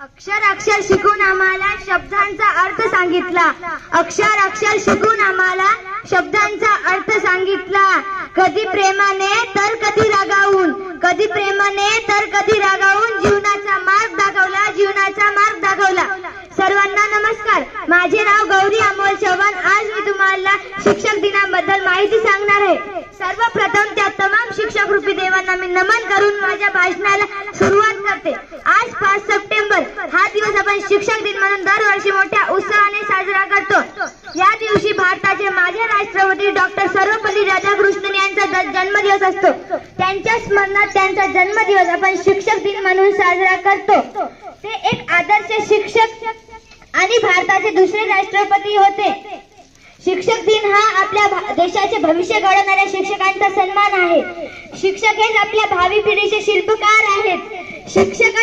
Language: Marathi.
अक्षर अक्षर शिकून आम्हाला शब्दांचा अर्थ सांगितला. अक्षर अक्षर शिकून आम्हाला शब्दांचा अर्थ सांगितला. कधी प्रेमाने तर कधी रागावून कधी प्रेमाने तर कधी रागावून जीवनाचा मार्ग दाखवला जीवनाचा मार्ग दाखवला. सर्वांना नमस्कार. माझे नाव गौरी अमोल चव्हाण. आज मी तुम्हाला शिक्षक दिनाबद्दल माहिती सांगणार आहे. सर्वप्रथम त्या तमाम शिक्षक रूपी देवांना मी नमन करून माझ्या भाषणाला सुरुवात करते. आज पाच सप्टेंबर हा दिवस आपण सण दरवर्षी मोठ्या उत्साहाने साजरा करतो. या दिवशी भारताचे माजी राष्ट्रपती डॉक्टर सर्वपल्ली राधाकृष्णन यांचा जन्मदिवस असतो. त्यांच्या स्मरणात त्यांचा जन्मदिवस आपण शिक्षक दिन म्हणून साजरा करतो. ते एक आदर्श शिक्षक आणि भारताचे दुसरे राष्ट्रपती होते. शिक्षक दिन हा आपल्या देशाचे भविष्य घडवणाऱ्या शिक्षकांचा सन्मान आहे. शिक्षक हेच आपल्या भावी पिढीचे शिल्पकार आहेत. शिक्षक